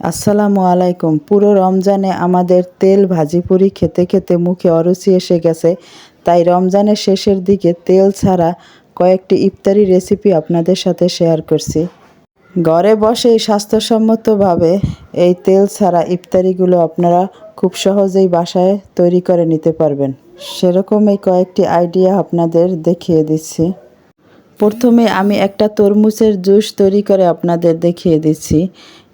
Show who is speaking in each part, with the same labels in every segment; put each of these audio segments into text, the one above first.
Speaker 1: আসসালামু আলাইকুম। পুরো রমজানে আমাদের তেল ভাজি পুরি খেতে খেতে মুখে অরুচি এসে গেছে। তাই রমজানের শেষের দিকে তেল ছাড়া কয়েকটি ইফতারি রেসিপি আপনাদের সাথে শেয়ার করছি। ঘরে বসেই স্বাস্থ্যসম্মতভাবে এই তেল ছাড়া ইফতারিগুলো আপনারা খুব সহজেই বাসায় তৈরি করে নিতে পারবেন। সেরকমই কয়েকটি আইডিয়া আপনাদের দেখিয়ে দিচ্ছি। প্রথমে আমি একটা তরমুজের জুস তৈরি করে আপনাদের দেখিয়ে দিচ্ছি।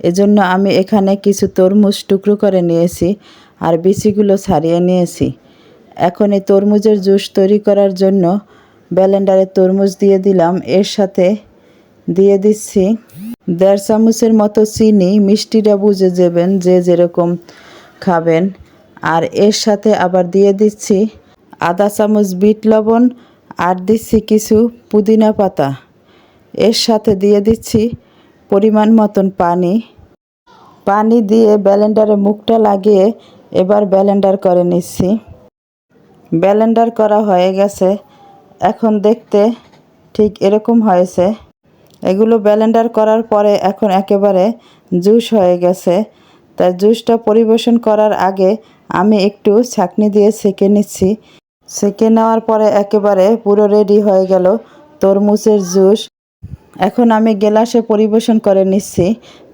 Speaker 1: এজন্য আমি এখানে কিছু তরমুজ টুকরো করে নিয়েছি আর বিচিগুলো ছাড়িয়ে নিয়েছি। এখন এই তরমুজের জুস তৈরি করার জন্য ব্যালেন্ডারে তরমুজ দিয়ে দিলাম। এর সাথে দিয়ে দিচ্ছি দেড় চামচের মতো চিনি, মিষ্টিটা বুঝে যাবেন যে যেরকম খাবেন। আর এর সাথে আবার দিয়ে দিচ্ছি আধা চামচ বিট লবণ আর দিচ্ছি কিছু পুদিনা পাতা। এর সাথে দিয়ে দিচ্ছি পরিমাণ মতন পানি। পানি দিয়ে ব্যালেন্ডারে মুখটা লাগিয়ে এবার ব্যালেন্ডার করে নিচ্ছি। ব্যালেন্ডার করা হয়ে গেছে। এখন দেখতে ঠিক এরকম হয়েছে। এগুলো ব্যালেন্ডার করার পরে এখন একেবারে জুস হয়ে গেছে। তাই জুসটা পরিবেশন করার আগে আমি একটু ছাঁকনি দিয়ে সেঁকে নিচ্ছি। সেঁকে নেওয়ার পরে একেবারে পুরো রেডি হয়ে গেল তরমুজের জুস। এখন আমি গেলাসে পরিবেশন করে নিচ্ছি।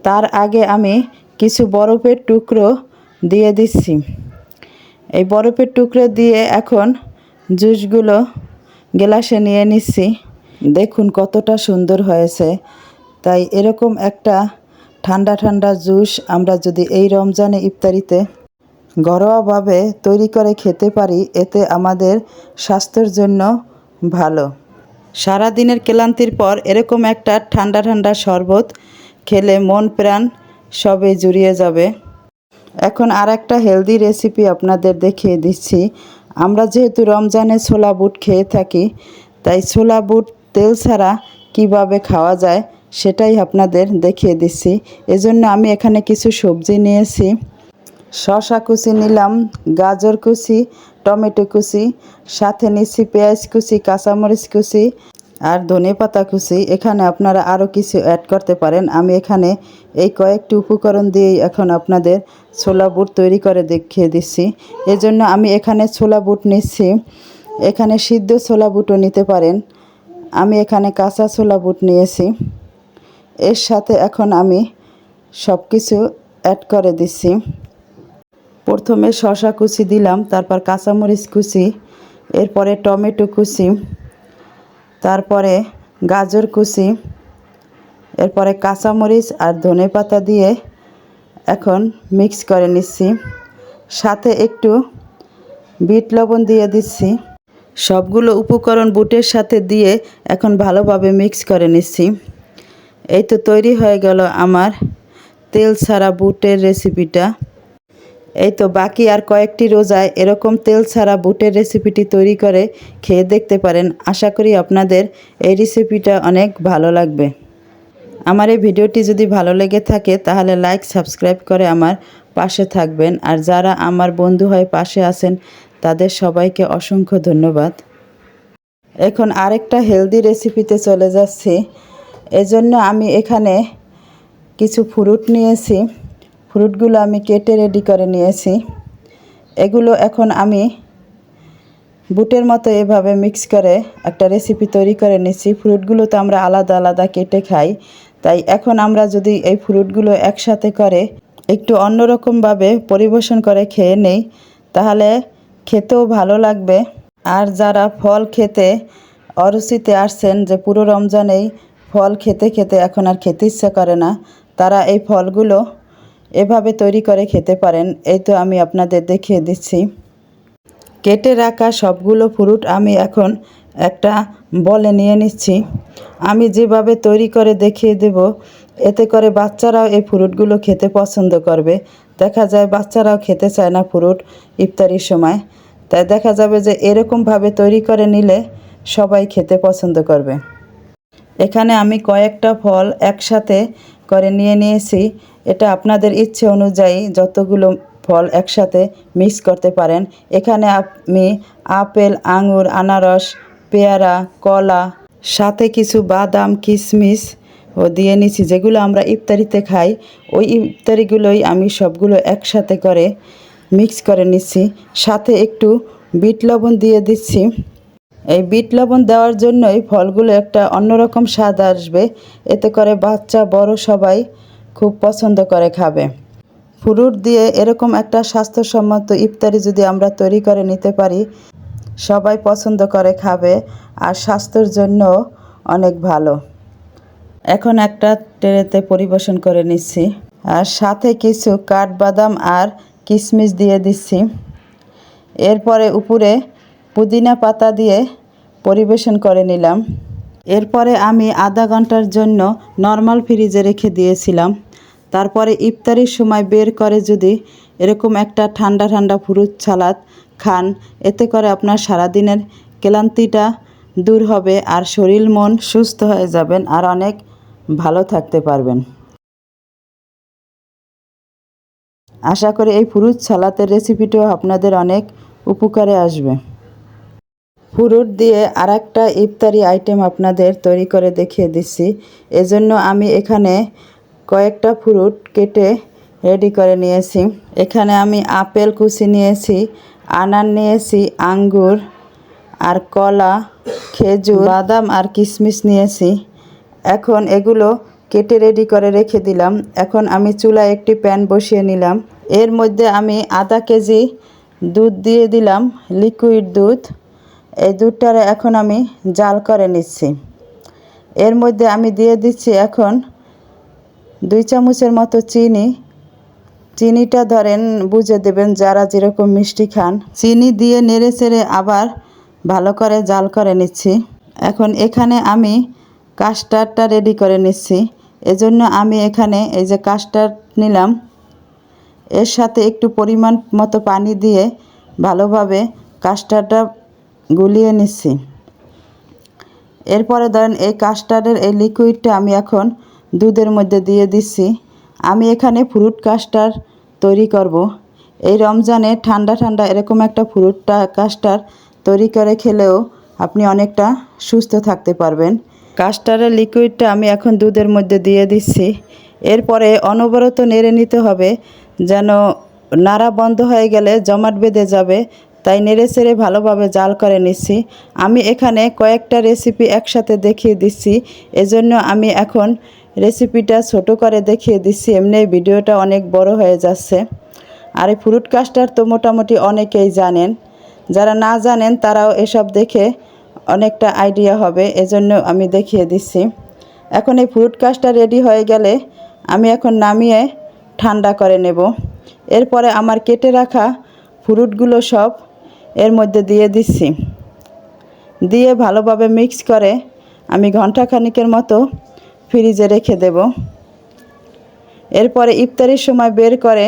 Speaker 1: তার আগে আমি কিছু বরফের টুকরো দিয়ে দিচ্ছি। এই বরফের টুকরো দিয়ে এখন জুসগুলো গেলাসে নিয়ে নিচ্ছি। দেখুন কতটা সুন্দর হয়েছে। তাই এরকম একটা ঠান্ডা ঠান্ডা জুস আমরা যদি এই রমজানে ইফতারিতে ঘরোয়াভাবে তৈরি করে খেতে পারি, এতে আমাদের স্বাস্থ্যের জন্য ভালো। সারা দিনের ক্লান্তির পর এরকম একটা ঠান্ডা ঠান্ডা শরবত খেলে মন প্রাণ সবে জুড়িয়ে যাবে। এখন আর একটা হেলদি রেসিপি আপনাদের দেখিয়ে দিচ্ছি। আমরা যেহেতু রমজানে ছোলা বুট খেয়ে থাকি, তাই ছোলা বুট তেল ছাড়া কীভাবে খাওয়া যায় সেটাই আপনাদের দেখিয়ে দিচ্ছি। এজন্য আমি এখানে কিছু সবজি নিয়েছি। শশা কুচি নিলাম, গাজর কুচি, টমেটো কুচি, সাথে নিচ্ছি পেঁয়াজ কুচি, কাঁচামরিচ কুচি আর ধনে পাতা কুচি। এখানে আপনারা আরও কিছু অ্যাড করতে পারেন। আমি এখানে এই কয়েকটি উপকরণ দিয়েই এখন আপনাদের ছোলা বুট তৈরি করে দেখিয়ে দিচ্ছি। এজন্য আমি এখানে ছোলা বুট নিচ্ছি। এখানে সিদ্ধ ছোলা বুটও নিতে পারেন। আমি এখানে কাঁচা ছোলা বুট নিয়েছি। এর সাথে এখন আমি সব কিছু অ্যাড করে দিচ্ছি। প্রথমে শশা কুচি দিলাম, তারপর কাঁচামরিচ কুচি, এরপরে টমেটো কুচি, তারপরে গাজর কুচি, এরপরে কাঁচামরিচ আর ধনে পাতা দিয়ে এখন মিক্স করে নিচ্ছি। সাথে একটু বিট লবণ দিয়ে দিচ্ছি। সবগুলো উপকরণ বুটের সাথে দিয়ে এখন ভালোভাবে মিক্স করে নিচ্ছি। এই তো তৈরি হয়ে গেল আমার তেল ছাড়া বুটের রেসিপিটা। এই তো বাকি আর কয়েকটি রোজায় এরকম তেল ছাড়া বুটের রেসিপিটি তৈরি করে খেয়ে দেখতে পারেন। আশা করি আপনাদের এই রেসিপিটা অনেক ভালো লাগবে। আমার এই ভিডিওটি যদি ভালো লেগে থাকে, তাহলে লাইক, সাবস্ক্রাইব করে আমার পাশে থাকবেন। আর যারা আমার বন্ধু হয়ে পাশে আছেন, তাদের সবাইকে অসংখ্য ধন্যবাদ। এখন আরেকটা হেলদি রেসিপিতে চলে যাচ্ছি। এজন্য আমি এখানে কিছু ফ্রুট নিয়েছি। ফ্রুটগুলো আমি কেটে রেডি করে নিয়েছি। এগুলো এখন আমি বুটের মতো এভাবে মিক্স করে একটা রেসিপি তৈরি করে নিচ্ছি। ফ্রুটগুলো তো আমরা আলাদা আলাদা কেটে খাই। তাই এখন আমরা যদি এই ফ্রুটগুলো একসাথে করে একটু অন্যরকমভাবে পরিবেশন করে খেয়ে নেই, তাহলে খেতেও ভালো লাগবে। আর যারা ফল খেতে অরুচিতে আসছেন যে পুরো রমজানেই ফল খেতে খেতে এখন আর খেতে ইচ্ছা করে না, তারা এই ফলগুলো এভাবে তৈরি করে খেতে পারেন, এই তো আমি আপনাদের দেখিয়ে দিচ্ছি। কেটে রাখা সবগুলো ফ্রুট আমি এখন একটা বলে নিয়ে নিচ্ছি। আমি যেভাবে তৈরি করে দেখিয়ে দেব, এতে করে বাচ্চারাও এই ফ্রুটগুলো খেতে পছন্দ করবে। দেখা যায় বাচ্চারাও খেতে চায় না ফ্রুট ইফতারির সময়। তাই দেখা যাবে যে এরকমভাবে তৈরি করে নিলে সবাই খেতে পছন্দ করবে। এখানে আমি কয়েকটা ফল একসাথে করে নিয়ে নিয়েছি। এটা আপনাদের ইচ্ছে অনুযায়ী যতগুলো ফল একসাথে মিক্স করতে পারেন। এখানে আমি আপেল, আঙুর, আনারস, পেয়ারা, কলা, সাথে কিছু বাদাম কিশমিশ ও দিয়ে নিছি যেগুলো আমরা ইফতারিতে খাই, ওই ইফতারিগুলোই আমি সবগুলো একসাথে করে মিক্স করে নিচ্ছি। সাথে একটু বিট লবণ দিয়ে দিচ্ছি। এই বিট লবণ দেওয়ার জন্যই ফলগুলো একটা অন্যরকম স্বাদ আসবে। এতে করে বাচ্চা, বড় সবাই খুব পছন্দ করে খাবে। ফ্রুট দিয়ে এরকম একটা স্বাস্থ্যসম্মত ইফতারি যদি আমরা তৈরি করে নিতে পারি, সবাই পছন্দ করে খাবে আর স্বাস্থ্যের জন্য অনেক ভালো। এখন একটা ট্রেতে পরিবেশন করে নিচ্ছি আর সাথে কিছু কাঠবাদাম আর কিশমিশ দিয়ে দিচ্ছি। এরপরে উপরে পুদিনা পাতা দিয়ে পরিবেশন করে নিলাম। এরপরে আমি আধা ঘণ্টার জন্য নর্মাল ফ্রিজে রেখে দিয়েছিলাম। তারপরে ইফতারির সময় বের করে যদি এরকম একটা ঠান্ডা ঠান্ডা ফ্রুট সালাদ খান, এতে করে আপনার সারাদিনের ক্লান্তিটা দূর হবে আর শরীর মন সুস্থ হয়ে যাবেন আর অনেক ভালো থাকতে পারবেন। আশা করি এই ফ্রুট সালাতের রেসিপিটিও আপনাদের অনেক উপকারে আসবে। ফ্রুট দিয়ে আর একটা ইফতারি আইটেম আপনাদের তৈরি করে দেখিয়ে দিচ্ছি। এজন্য আমি এখানে কয়েকটা ফ্রুট কেটে রেডি করে নিয়েছি। এখানে আমি আপেল কুচি নিয়েছি, আনার নিয়েছি, আঙ্গুর আর কলা, খেজুর, বাদাম আর কিশমিশ নিয়েছি। এখন এগুলো কেটে রেডি করে রেখে দিলাম। এখন আমি চুলায় একটি প্যান বসিয়ে নিলাম। এর মধ্যে আমি আধা কেজি দুধ দিয়ে দিলাম, লিকুইড দুধ। এই দুধটারে এখন আমি জাল করে নিচ্ছি। এর মধ্যে আমি দিয়ে দিচ্ছি এখন দুই চামচের মতো চিনি। চিনিটা ধরেন বুঝে দেবেন যারা যেরকম মিষ্টি খান। চিনি দিয়ে নেড়ে চেড়ে আবার ভালো করে জাল করে নিচ্ছি। এখন এখানে আমি কাস্টার্ডটা রেডি করে নিচ্ছি। এজন্য আমি এখানে এই যে কাস্টার্ড নিলাম। এর সাথে একটু পরিমাণ মতো পানি দিয়ে ভালোভাবে কাস্টার্ডটা গুলিয়ে নিচ্ছি। এরপরে ধরেন এই কাস্টার্ডের এই লিকুইডটা আমি এখন দুধের মধ্যে দিয়ে দিচ্ছি। আমি এখানে ফ্রুট কাস্টার্ড তৈরি করব। এই রমজানে ঠান্ডা ঠান্ডা এরকম একটা ফ্রুট কাস্টার্ড তৈরি করে খেলেও আপনি অনেকটা সুস্থ থাকতে পারবেন। কাস্টারের লিকুইডটা আমি এখন দুধের মধ্যে দিয়ে দিচ্ছি। এরপরে অনবরত নেড়ে নিতে হবে যেন নাড়া বন্ধ হয়ে গেলে জমাট বেঁধে যাবে। তাই নেড়ে চেড়ে ভালোভাবে জাল করে নিচ্ছি। আমি এখানে কয়েকটা রেসিপি একসাথে দেখিয়ে দিচ্ছি। এজন্য আমি এখন রেসিপিটা ছোট করে দেখিয়ে দিচ্ছি। এমনি ভিডিওটা অনেক বড় হয়ে যাচ্ছে। আর এই ফ্রুট কাস্টার তো মোটামুটি অনেকেই জানেন। যারা না জানেন, তারাও এসব দেখে অনেকটা আইডিয়া হবে। এজন্য আমি দেখিয়ে দিচ্ছি। এখন এই ফ্রুট কাস্টার রেডি হয়ে গেলে আমি এখন নামিয়ে ঠান্ডা করে নেব। এরপরে আমার কেটে রাখা ফ্রুটগুলো সব এর মধ্যে দিয়ে দিচ্ছি। দিয়ে ভালোভাবে মিক্স করে আমি ঘন্টাখানিকের মতো ফ্রিজে রেখে দেব। এরপরে ইফতারির সময় বের করে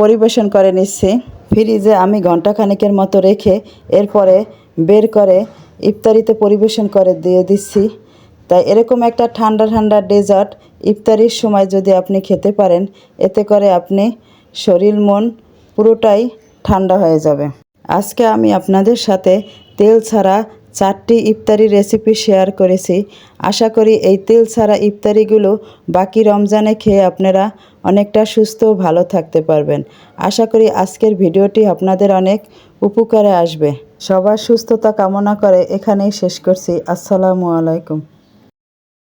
Speaker 1: পরিবেশন করে নিচ্ছি। ফ্রিজে আমি ঘন্টাখানিকের মতো রেখে এরপরে বের করে ইফতারিতে পরিবেশন করে দিয়ে দিচ্ছি। তাই এরকম একটা ঠান্ডা ঠান্ডা ডেজার্ট ইফতারির সময় যদি আপনি খেতে পারেন, এতে করে আপনি শরীর, মন পুরোটাই ঠান্ডা হয়ে যাবে। আজকে আমি আপনাদের সাথে তেল ছাড়া চারটি ইফতারি রেসিপি শেয়ার করেছি। আশা করি এই তেল ছাড়া ইফতারিগুলো বাকি রমজানে খেয়ে আপনারা অনেকটা সুস্থ ভালো থাকতে পারবেন। আশা করি আজকের ভিডিওটি আপনাদের অনেক উপকারে আসবে। সবার সুস্থতা কামনা করে এখানেই শেষ করছি। আসসালামু আলাইকুম।